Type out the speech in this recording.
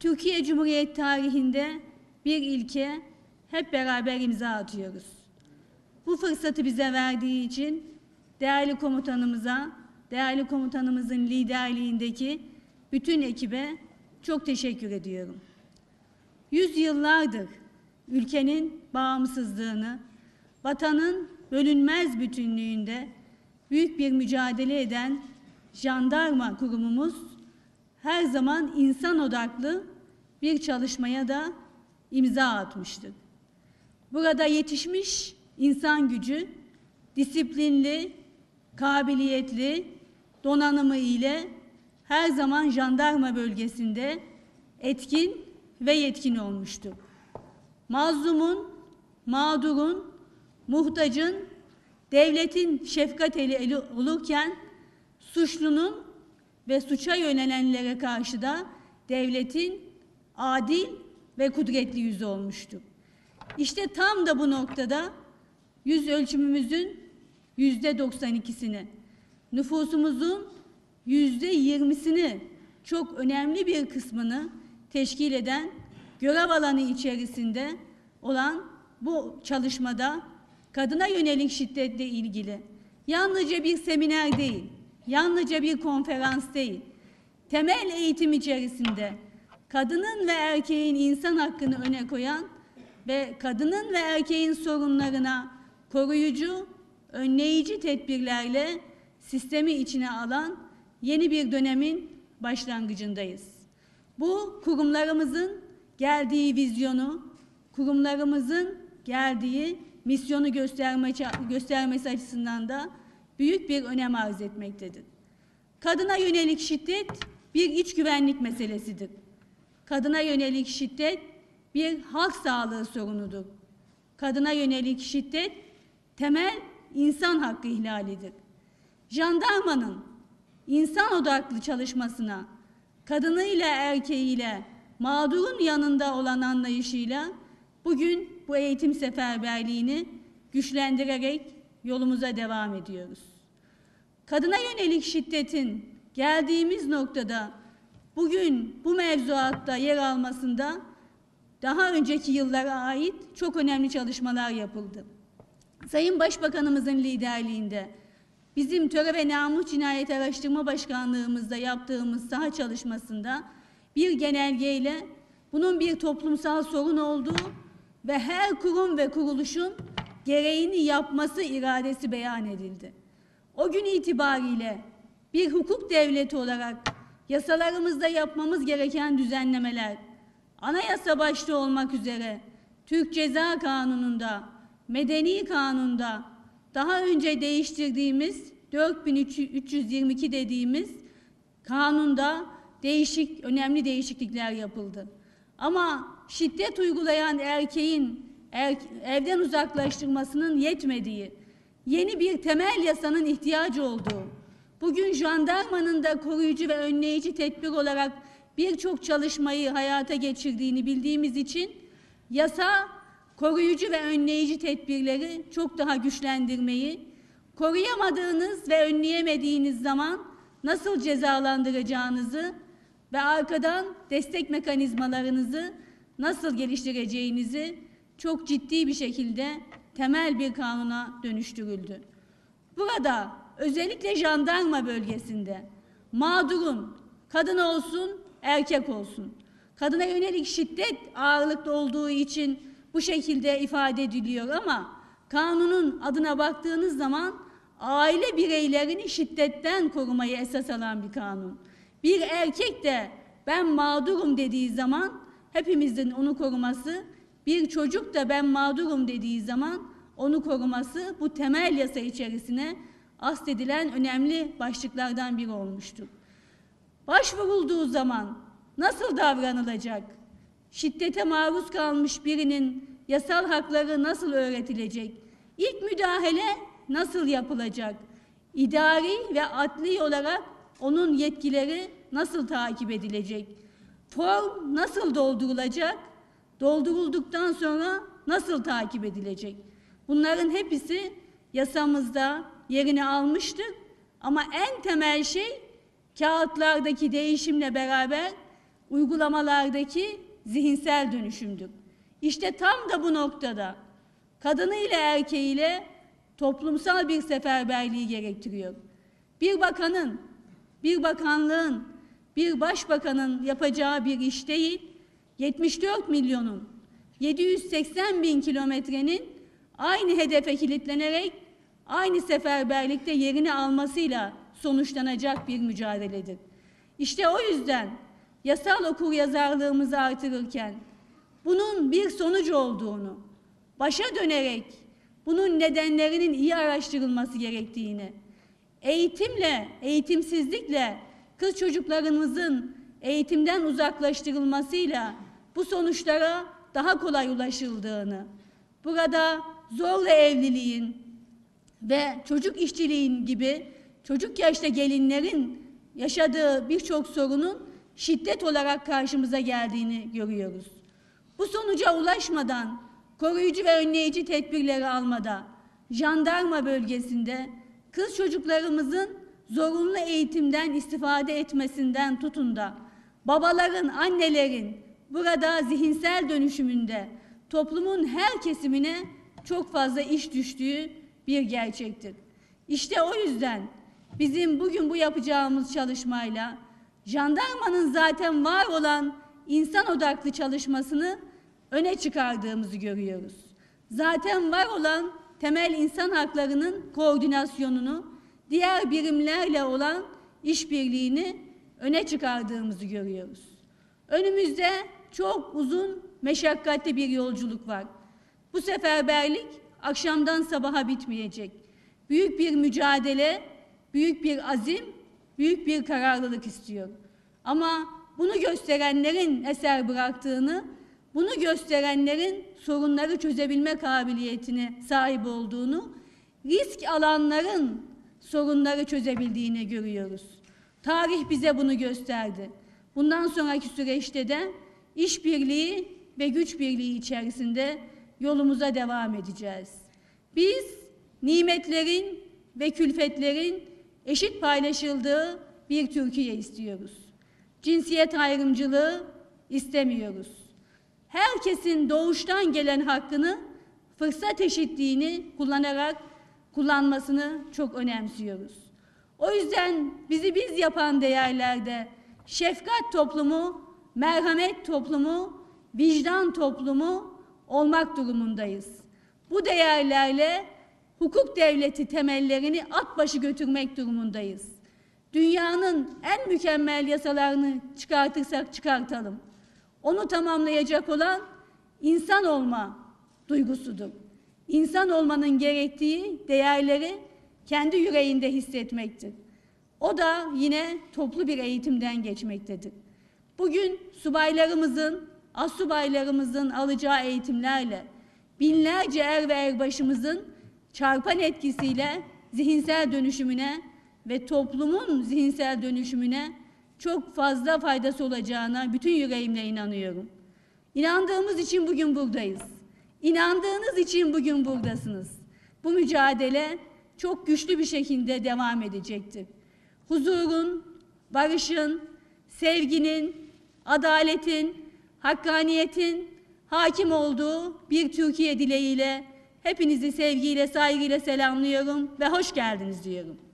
Türkiye Cumhuriyeti tarihinde bir ilke hep beraber imza atıyoruz. Bu fırsatı bize verdiği için değerli komutanımıza, değerli komutanımızın liderliğindeki bütün ekibe çok teşekkür ediyorum. Yüzyıllardır ülkenin bağımsızlığını, vatanın bölünmez bütünlüğünde büyük bir mücadele eden jandarma kurumumuz her zaman insan odaklı bir çalışmaya da imza atmıştır. Burada yetişmiş insan gücü, disiplinli, kabiliyetli, donanımı ile her zaman jandarma bölgesinde etkin ve yetkin olmuştur. Mazlumun, mağdurun, muhtacın, devletin şefkat eli, eli olurken suçlunun ve suça yönelenlere karşı da devletin adil ve kudretli yüzü olmuştur. İşte tam da bu noktada yüz ölçümümüzün yüzde 92'sini, nüfusumuzun yüzde 20'sini çok önemli bir kısmını teşkil eden görev alanı içerisinde olan bu çalışmada kadına yönelik şiddetle ilgili yalnızca bir seminer değil, yalnızca bir konferans değil, temel eğitim içerisinde kadının ve erkeğin insan hakkını öne koyan ve kadının ve erkeğin sorunlarına koruyucu, önleyici tedbirlerle sistemi içine alan yeni bir dönemin başlangıcındayız. Bu kurumlarımızın geldiği vizyonu, kurumlarımızın geldiği misyonu gösterme, göstermesi açısından da büyük bir önem arz etmektedir. Kadına yönelik şiddet bir iç güvenlik meselesidir. Kadına yönelik şiddet bir halk sağlığı sorunudur. Kadına yönelik şiddet temel insan hakkı ihlalidir. Jandarmanın insan odaklı çalışmasına kadınıyla erkeğiyle mağdurun yanında olan anlayışıyla bugün bu eğitim seferberliğini güçlendirerek yolumuza devam ediyoruz. Kadına yönelik şiddetin geldiğimiz noktada bugün bu mevzuatta yer almasında daha önceki yıllara ait çok önemli çalışmalar yapıldı. Sayın Başbakanımızın liderliğinde bizim Töre ve Namus Cinayet Araştırma Başkanlığımızda yaptığımız saha çalışmasında bir genelgeyle bunun bir toplumsal sorun olduğu ve her kurum ve kuruluşun gereğini yapması iradesi beyan edildi. O gün itibariyle bir hukuk devleti olarak yasalarımızda yapmamız gereken düzenlemeler, anayasa başta olmak üzere Türk Ceza Kanunu'nda, Medeni Kanun'da daha önce değiştirdiğimiz 4322 dediğimiz kanunda değişik önemli değişiklikler yapıldı. Ama şiddet uygulayan erkeğin er, evden uzaklaştırmasının yetmediği, yeni bir temel yasanın ihtiyacı olduğu, bugün jandarmanın da koruyucu ve önleyici tedbir olarak birçok çalışmayı hayata geçirdiğini bildiğimiz için yasa koruyucu ve önleyici tedbirleri çok daha güçlendirmeyi, koruyamadığınız ve önleyemediğiniz zaman nasıl cezalandıracağınızı ve arkadan destek mekanizmalarınızı nasıl geliştireceğinizi çok ciddi bir şekilde temel bir kanuna dönüştürüldü. Burada özellikle jandarma bölgesinde mağdurun kadın olsun erkek olsun kadına yönelik şiddet ağırlıklı olduğu için bu şekilde ifade ediliyor ama kanunun adına baktığınız zaman aile bireylerini şiddetten korumayı esas alan bir kanun. Bir erkek de ben mağdurum dediği zaman hepimizin onu koruması, bir çocuk da ben mağdurum dediği zaman onu koruması bu temel yasa içerisine astedilen önemli başlıklardan biri olmuştur. Başvurulduğu zaman nasıl davranılacak? Şiddete maruz kalmış birinin yasal hakları nasıl öğretilecek? İlk müdahale nasıl yapılacak? İdari ve adli olarak onun yetkileri nasıl takip edilecek? Form nasıl doldurulacak? Doldurulduktan sonra nasıl takip edilecek? Bunların hepsi yasamızda yerini almıştır. Ama en temel şey kağıtlardaki değişimle beraber uygulamalardaki zihinsel dönüşümdür. İşte tam da bu noktada kadınıyla erkeğiyle toplumsal bir seferberliği gerektiriyor. Bir bakanın, bir bakanlığın, bir başbakanın yapacağı bir iş değil, 74 milyonun 780 bin kilometrenin aynı hedefe kilitlenerek aynı seferberlikte yerini almasıyla sonuçlanacak bir mücadeledir. İşte o yüzden yasal okur yazarlığımızı artırırken bunun bir sonuç olduğunu, başa dönerek bunun nedenlerinin iyi araştırılması gerektiğini, eğitimle, eğitimsizlikle kız çocuklarımızın eğitimden uzaklaştırılmasıyla bu sonuçlara daha kolay ulaşıldığını, burada zorla evliliğin ve çocuk işçiliğin gibi çocuk yaşta gelinlerin yaşadığı birçok sorunun şiddet olarak karşımıza geldiğini görüyoruz. Bu sonuca ulaşmadan, koruyucu ve önleyici tedbirleri almada, jandarma bölgesinde kız çocuklarımızın zorunlu eğitimden istifade etmesinden tutun da babaların, annelerin burada zihinsel dönüşümünde toplumun her kesimine çok fazla iş düştüğü bir gerçektir. İşte o yüzden bizim bugün bu yapacağımız çalışmayla jandarmanın zaten var olan insan odaklı çalışmasını öne çıkardığımızı görüyoruz. Zaten var olan temel insan haklarının koordinasyonunu diğer birimlerle olan işbirliğini öne çıkardığımızı görüyoruz. Önümüzde çok uzun, meşakkatli bir yolculuk var. Bu seferberlik akşamdan sabaha bitmeyecek. Büyük bir mücadele, büyük bir azim, büyük bir kararlılık istiyor. Ama bunu gösterenlerin eser bıraktığını, bunu gösterenlerin sorunları çözebilme kabiliyetine sahip olduğunu, risk alanların sorunları çözebildiğini görüyoruz. Tarih bize bunu gösterdi. Bundan sonraki süreçte de işbirliği ve güç birliği içerisinde yolumuza devam edeceğiz. Biz nimetlerin ve külfetlerin eşit paylaşıldığı bir Türkiye istiyoruz. Cinsiyet ayrımcılığı istemiyoruz. Herkesin doğuştan gelen hakkını fırsat eşitliğini kullanarak kullanmasını çok önemsiyoruz. O yüzden bizi biz yapan değerlerde şefkat toplumu, merhamet toplumu, vicdan toplumu olmak durumundayız. Bu değerlerle hukuk devleti temellerini at başı götürmek durumundayız. Dünyanın en mükemmel yasalarını çıkartırsak çıkartalım. Onu tamamlayacak olan insan olma duygusudur. İnsan olmanın gerektiği değerleri kendi yüreğinde hissetmektir. O da yine toplu bir eğitimden geçmektedir. Bugün subaylarımızın, assubaylarımızın alacağı eğitimlerle binlerce er ve erbaşımızın çarpan etkisiyle zihinsel dönüşümüne ve toplumun zihinsel dönüşümüne çok fazla faydası olacağına bütün yüreğimle inanıyorum. İnandığımız için bugün buradayız. İnandığınız için bugün buradasınız. Bu mücadele çok güçlü bir şekilde devam edecektir. Huzurun, barışın, sevginin, adaletin, hakkaniyetin hakim olduğu bir Türkiye dileğiyle hepinizi sevgiyle, saygıyla selamlıyorum ve hoş geldiniz diyorum.